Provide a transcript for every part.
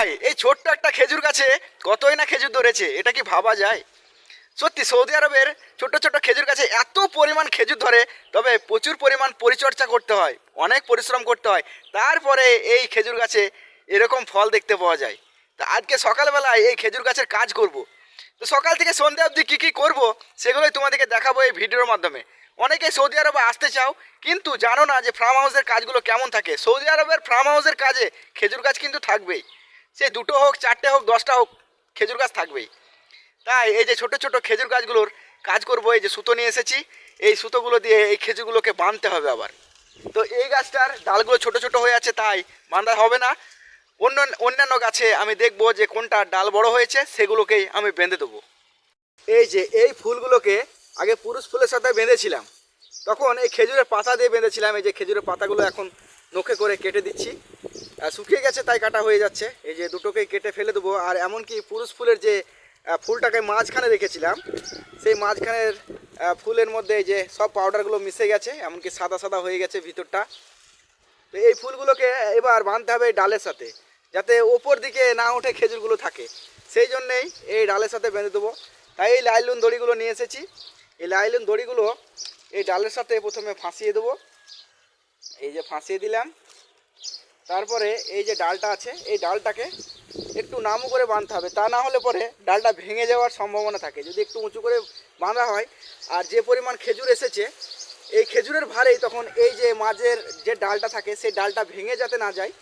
ভাই, এই ছোট্ট একটা খেজুর গাছে কতই না খেজুর ধরেছে, এটা কি ভাবা যায়? সত্যি, সৌদি আরবের ছোট ছোট খেজুর গাছে এত পরিমাণ খেজুর ধরে, তবে প্রচুর পরিমাণ পরিচর্যা করতে হয়, অনেক পরিশ্রম করতে হয়, তারপরে এই খেজুর গাছে এরকম ফল দেখতে পাওয়া যায়। তা আজকে সকালবেলায় এই খেজুর গাছের কাজ করব। তো সকাল থেকে সন্ধ্যা অবধি কী কী করব, সেগুলোই তোমাদেরকে দেখাবো এই ভিডিওর মাধ্যমে। অনেকে সৌদি আরবে আসতে চাও, কিন্তু জানো না যে ফার্ম হাউসের কাজগুলো কেমন থাকে। সৌদি আরবের ফার্ম হাউসের কাজে খেজুর গাছ কিন্তু থাকবেই। সে দুটো হোক, চারটে হোক, দশটা হোক, খেজুর গাছ থাকবেই। তাই এই যে ছোট ছোট খেজুর গাছগুলোর কাজ করব, এই যে সুতো নিয়ে এসেছি, এই সুতোগুলো দিয়ে এই খেজুরগুলোকে বাঁধতে হবে আবার। তো এই গাছটার ডালগুলো ছোট ছোট হয়ে আছে, তাই বাঁধা হবে না। অন্য, অন্যান্য গাছে আমি দেখব যে কোনটা ডাল বড় হয়েছে, সেগুলোকেই আমি বেঁধে দেবো। এই যে এই ফুলগুলোকে আগে পুরুষ ফুলের সাথে বেঁধেছিলাম। তখন এই খেজুরের পাতা দিয়ে বেঁধেছিলাম, এই যে খেজুরের পাতাগুলো এখন নখে করে কেটে দিচ্ছি। শুকিয়ে গেছে, তাই কাটা হয়ে যাচ্ছে। এই যে দুটোকেই কেটে ফেলে দেবো। আর এমনকি পুরুষ ফুলের যে ফুলটাকে মাঝখানে রেখেছিলাম, সেই মাঝখানের ফুলের মধ্যে এই যে সব পাউডারগুলো মিশে গেছে, এমনকি সাদা সাদা হয়ে গেছে ভিতরটা। তো এই ফুলগুলোকে এবার বাঁধতে হবে ডালের সাথে, যাতে ওপর দিকে না ওঠে খেজুরগুলো থাকে। সেই জন্যেই এই ডালের সাথে বেঁধে দেবো। তাই এই লাইলুন দড়িগুলো নিয়ে এসেছি। এই লাইলুন দড়িগুলো এই ডালের সাথে প্রথমে ফাঁসিয়ে দেবো। এই যে ফাঁসিয়ে দিলাম। তারপরে এই যে ডালটা আছে, এই ডালটাকে একটু নামু করে বাঁধতে হবে। তা না হলে পরে ডালটা ভেঙে যাওয়ার সম্ভাবনা থাকে। যদি একটু উঁচু করে বাঁধা হয়, আর যে পরিমাণ খেজুর এসেছে, এই খেজুরের ভারেই তখন এই যে মাঝের যে ডালটা থাকে, সেই ডালটা ভেঙে যাতে না যায়,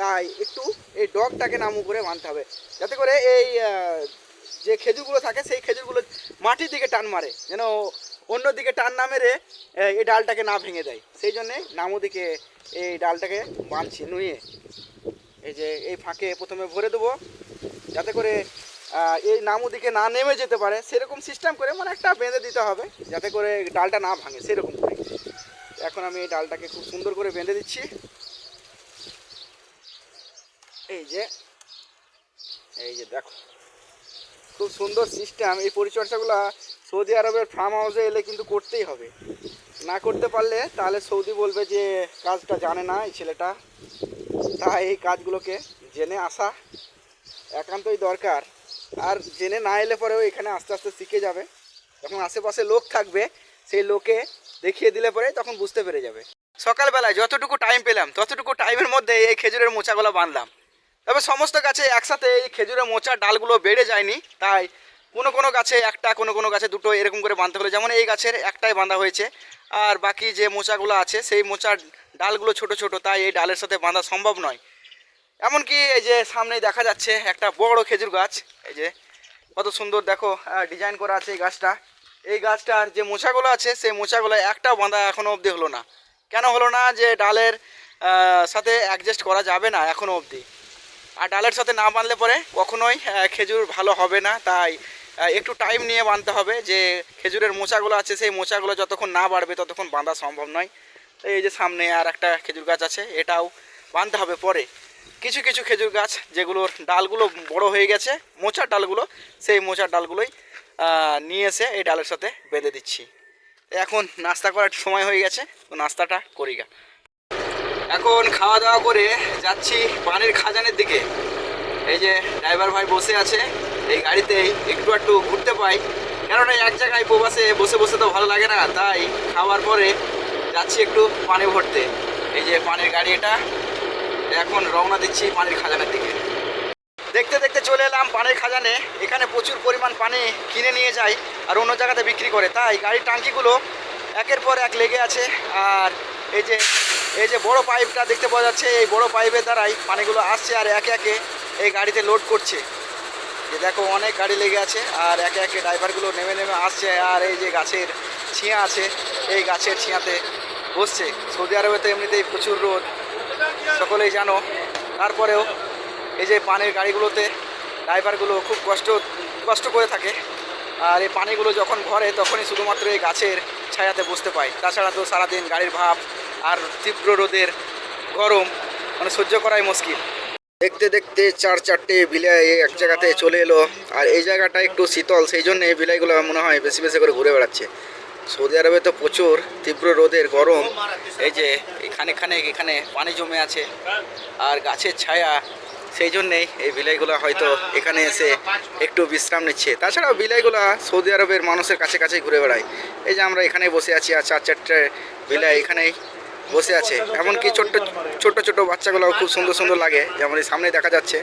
তাই একটু এই ডগটাকে নামু করে বাঁধতে হবে। যাতে করে এই যে খেজুরগুলো থাকে, সেই খেজুরগুলো মাটির দিকে টান মারে, যেন অন্য দিকে টান না মেরে এই ডালটাকে না ভেঙে দেয়। সেই জন্যে নামু দিকে এই ডালটাকে বাঁধছি, নুয়ে। এই যে এই ফাঁকে প্রথমে ভরে দেবো, যাতে করে এই নামু দিকে না নেমে যেতে পারে। সেরকম সিস্টেম করে মানে একটা বেঁধে দিতে হবে, যাতে করে ডালটা না ভাঙে, সেরকম করে। এখন আমি এই ডালটাকে খুব সুন্দর করে বেঁধে দিচ্ছি। এই যে এই যে দেখো, খুব সুন্দর সিস্টেম এই পরিচর্যাগুলো সৌদি আরবের ফার্ম হাউসে এলে কিন্তু করতেই হবে। না করতে পারলে তাহলে সৌদি বলবে যে, কাজটা জানে না এই ছেলেটা। তাই এই কাজগুলোকে জেনে আসা একান্তই দরকার। আর জেনে না এলে পরেও এখানে আস্তে আস্তে শিখে যাবে। যখন আশেপাশে লোক থাকবে, সেই লোকে দেখিয়ে দিলে পরে তখন বুঝতে পেরে যাবে। সকালবেলায় যতটুকু টাইম পেলাম, ততটুকু টাইমের মধ্যে এই খেজুরের মোচাগুলো বাঁধলাম। তবে সমস্ত গাছে একসাথে এই খেজুরের মোচার ডালগুলো বেড়ে যায়নি, তাই কোনো কোনো গাছে একটা, কোনো কোনো গাছে দুটো এরকম করে বাঁধতে হলো। যেমন এই গাছের একটাই বাঁধা হয়েছে। আর বাকি যে মোচাগুলো আছে, সেই মোচার ডালগুলো ছোট ছোট, তাই এই ডালের সাথে বাঁধা সম্ভব নয়। এমনকি এই যে সামনেই দেখা যাচ্ছে একটা বড় খেজুর গাছ। এই যে কত সুন্দর দেখো ডিজাইন করা আছে এই গাছটা। এই গাছটার যে মোচাগুলো আছে, সেই মোচাগুলো একটাও বাঁধা এখনও অবধি হলো না। কেন হলো না যে ডালের সাথে অ্যাডজাস্ট করা যাবে না এখনও অবধি। আর ডালের সাথে না বাঁধলে পরে কখনোই খেজুর ভালো হবে না, তাই একটু টাইম নিয়ে বাঁধতে হবে যে খেজুরের মোচাগুলো আছে, সেই মোচাগুলো যতক্ষণ না বাড়বে ততক্ষণ বাঁধা সম্ভব নয়। এই যে সামনে আর একটা খেজুর গাছ আছে, এটাও বাঁধতে হবে পরে। কিছু কিছু খেজুর গাছ যেগুলোর ডালগুলো বড় হয়ে গেছে, মোচার ডালগুলো, সেই মোচার ডালগুলোই নিয়ে এসে এই ডালের সাথে বেঁধে দিচ্ছি। এখন নাস্তা করার সময় হয়ে গেছে, তো নাস্তাটা করি গা। এখন খাওয়া দাওয়া করে যাচ্ছি পানির খাজানের দিকে। এই যে ড্রাইভার ভাই বসে আছে এই গাড়িতেই একটু একটু ঘুরতে পাই। কেননা এক জায়গায় প্রবাসে বসে বসে তো ভালো লাগে না, তাই খাওয়ার পরে যাচ্ছি একটু পানি ভরতে। এই যে পানির গাড়ি এটা, এখন রওনা দিচ্ছি পানির খাজানের দিকে। দেখতে দেখতে চলে এলাম পানির খাজানে। এখানে প্রচুর পরিমাণ পানি কিনে নিয়ে যায় আর অন্য জায়গাতে বিক্রি করে। তাই গাড়ির টাঙ্কিগুলো একের পর এক লেগে আছে। আর এই যে এই যে বড় পাইপটা দেখতে পাওয়া যাচ্ছে, এই বড় পাইপের দ্বারাই পানিগুলো আসছে আর একে একে এই গাড়িতে লোড করছে। যে দেখো অনেক গাড়ি লেগে আছে, আর একে একে ড্রাইভারগুলো নেমে নেমে আসছে, আর এই যে গাছের ছিঁয়া আছে, এই গাছের ছিঁয়াতে বসছে। সৌদি আরবে তো এমনিতেই প্রচুর রোদ, সকলেই জানো। তারপরেও এই যে পানির গাড়িগুলোতে ড্রাইভারগুলো খুব কষ্ট কষ্ট করে থাকে, আর এই পানিগুলো যখন ভরে তখনই শুধুমাত্র এই গাছের ছায়াতে বসতে পায়। তাছাড়া তো সারাদিন গাড়ির ভাব আর তীব্র রোদের গরম মানে সহ্য করাই মুশকিল। দেখতে দেখতে চার চারটে বিলাই এক জায়গাতে চলে এলো। আর এই জায়গাটা একটু শীতল, সেই জন্য এই বিলাইগুলো মনে হয় বেশি বেশি করে ঘুরে বেড়াচ্ছে। সৌদি আরবে তো প্রচুর, তীব্র রোদের গরম। এই যে এখানে খানে এখানে পানি জমে আছে আর গাছের ছায়া। সেই জন্যেই এই বিলাইগুলো হয়তো এখানে এসে একটু বিশ্রাম নিচ্ছে। তাছাড়াও বিলাইগুলো সৌদি আরবের মানুষের কাছে কাছেই ঘুরে বেড়ায়। এই যে আমরা এখানেই বসে আছি, আর চার চারটে বিলাই এখানেই। বসে আছে। এমনকি ছোট্ট ছোট্ট ছোট বাচ্চাগুলো খুব সুন্দর সুন্দর লাগে। যেমন এই সামনে দেখা যাচ্ছে,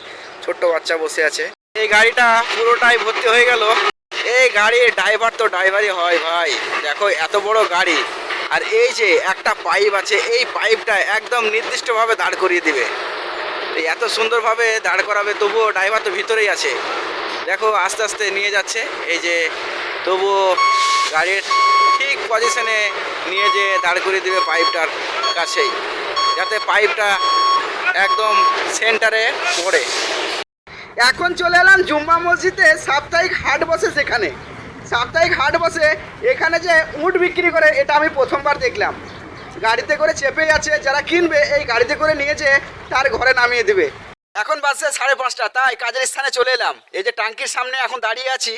ছোট্ট বাচ্চা বসে আছে। এই গাড়িটা পুরোটাই ভর্তি হয়ে গেল। এই গাড়ির ড্রাইভার তো ড্রাইভারই হয় ভাই। দেখো, এত বড় গাড়ি। আর এই যে একটা পাইপ আছে, এই পাইপটা একদম নির্দিষ্টভাবে দাঁড় করিয়ে দিবে। এত সুন্দরভাবে দাঁড় করাবে, তবুও ড্রাইভার তো ভিতরেই আছে। দেখো, আস্তে আস্তে নিয়ে যাচ্ছে। এই যে, তবুও গাড়ির পজিশনে নিয়ে যে দাঁড় করিয়ে দেবে পাইপটার কাছেই, যাতে পাইপটা একদম সেন্টারে পড়ে। এখন চলে এলাম জুম্মা মসজিদে, সাপ্তাহিক হাট বসে সেখানে। সাপ্তাহিক হাট বসে এখানে যে উট বিক্রি করে, এটা আমি প্রথমবার দেখলাম। গাড়িতে করে চেপে যাচ্ছে যারা কিনবে এই গাড়িতে করে নিয়ে যেয়ে তার ঘরে নামিয়ে দেবে। এখন বাজছে সাড়ে পাঁচটা, তাই কাজের স্থানে চলে এলাম। এই যে টাঙ্কির সামনে এখন দাঁড়িয়ে আছি,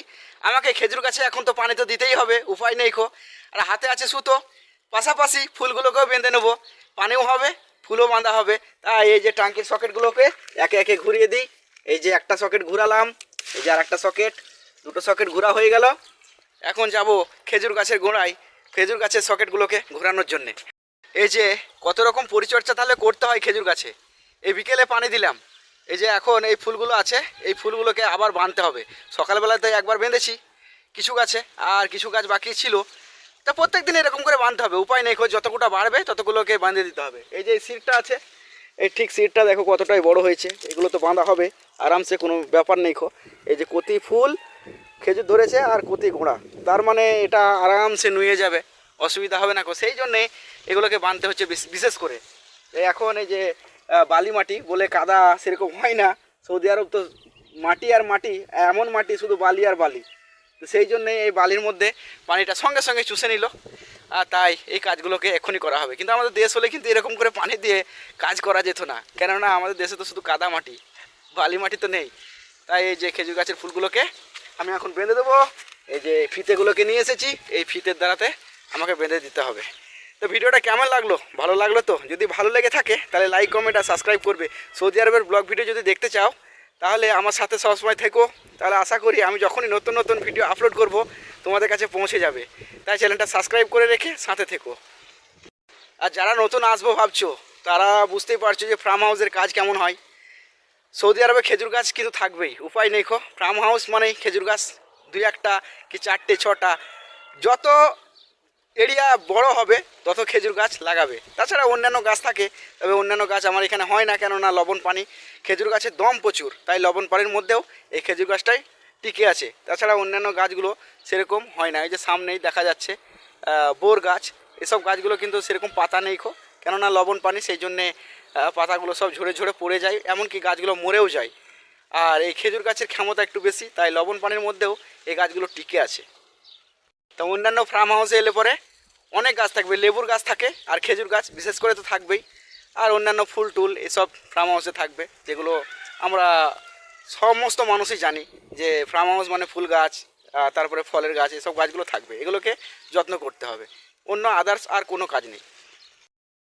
আমাকে খেজুর গাছে এখন তো পানি তো দিতেই হবে, উপায় নেই খো। আর হাতে আছে সুতো। পাশাপাশি ফুলগুলোকেও বেঁধে নেব। পানিও হবে, ফুলও বাঁধা হবে। তাই এই যে টাঙ্কির সকেটগুলোকে একে একে ঘুরিয়ে দিই। এই যে একটা সকেট ঘুরালাম, এই যে আর একটা সকেট, দুটো সকেট ঘোরা হয়ে গেল। এখন যাব খেজুর গাছের গোড়ায়, খেজুর গাছের সকেটগুলোকে ঘোরানোর জন্যে। এই যে কত রকম পরিচর্যা তাহলে করতে হয় খেজুর গাছে। এই বিকেলে পানি দিলাম। এই যে এখন এই ফুলগুলো আছে, এই ফুলগুলোকে আবার বাঁধতে হবে। সকালবেলাতে একবার বেঁধেছি, কিছু গাছে, আর কিছু গাছ বাকি ছিল। তা প্রত্যেক দিন এরকম করে বাঁধতে হবে। উপায় নেই যতগুলো বাড়বে ততগুলোকে বাঁধে দিতে হবে। এই যে সিটটা আছে, এই ঠিক সিটটা দেখো কতটাই বড় হয়েছে। এগুলো তো বাঁধা হবে, আরামসে কোনো ব্যাপার নেই খো। এই যে কতি ফুল খেজুর ধরেছে আর কতি ঘোড়া। তার মানে এটা আরামসে নুয়ে যাবে, অসুবিধা হবে না কো সেই জন্যে এগুলোকে বাঁধতে হচ্ছে বিশ- বিশেষ করে। এখন এই যে বালি মাটি বলে কাদা সেরকম হয় না। সৌদি আরব তো মাটি আর মাটি, এমন মাটি শুধু বালি আর বালি। তো সেই জন্যে এই বালির মধ্যে পানিটা সঙ্গে সঙ্গে চুষে নিল। আর তাই এই কাজগুলোকে এক্ষুনি করা হবে। কিন্তু আমাদের দেশ হলে কিন্তু এরকম করে পানি দিয়ে কাজ করা যেত না। কেননা আমাদের দেশে তো শুধু কাদা মাটি, বালি মাটি তো নেই। তাই এই যে খেজুর গাছের ফুলগুলোকে আমি এখন বেঁধে দেবো। এই যে ফিতেগুলোকে নিয়ে এসেছি, এই ফিতের দ্বারাতে আমাকে বেঁধে দিতে হবে। তো ভিডিওটা কেমন লাগল? ভালো লাগল তো? যদি ভালো লেগে থাকে, তাহলে লাইক কমেন্ট আর সাবস্ক্রাইব করবে। সৌদি আরবের ব্লগ ভিডিও যদি দেখতে চাও তাহলে আমার সাথে সবসময় থেকো। তাহলে আশা করি আমি যখনই নতুন নতুন ভিডিও আপলোড করব, তোমাদের কাছে পৌঁছে যাবে। তাই চ্যানেলটা সাবস্ক্রাইব করে রেখে সাথে থেকো। আর যারা নতুন আসব ভাবছ, তারা বুঝতেই পারছ যে ফার্ম হাউসের কাজ কেমন হয়। সৌদি আরবে খেজুর গাছ কিন্তু থাকবেই, উপায় নেই খো ফার্ম হাউস মানেই খেজুর গাছ, দুই একটা কি চারটে, ছটা। যত এরিয়া বড় হবে, তত খেজুর গাছ লাগাবে। তাছাড়া অন্যান্য গাছ থাকে, তবে অন্যান্য গাছ আমার এখানে হয় না, কেননা লবণ পানি। খেজুর গাছের দম প্রচুর, তাই লবণ পানির মধ্যেও এই খেজুর গাছটাই টিকে আছে। তাছাড়া অন্যান্য গাছগুলো সেরকম হয় না, এই যে সামনেই দেখা যাচ্ছে বোর গাছ। এসব গাছগুলো কিন্তু সেরকম পাতা নেই খো, কেননা লবণ পানি সেই জন্যে পাতাগুলো সব ঝরে ঝরে পড়ে যায়, এমনকি গাছগুলো মরেও যায়। আর এই খেজুর গাছের ক্ষমতা একটু বেশি, তাই লবণ পানির মধ্যেও এই গাছগুলো টিকে আছে। তো অন্যান্য ফার্ম হাউসে এলে পরে অনেক গাছ থাকবে, লেবুর গাছ থাকে আর খেজুর গাছ, বিশেষ করে তো থাকবেই। আর অন্যান্য ফুল টুল এসব ফার্ম হাউসে থাকবে, যেগুলো আমরা সমস্ত মানুষই জানি যে ফার্ম হাউস মানে ফুল গাছ তারপরে ফলের গাছ, এসব গাছগুলো থাকবে। এগুলোকে যত্ন করতে হবে। অন্য আদার্স আর কোনো কাজ নেই।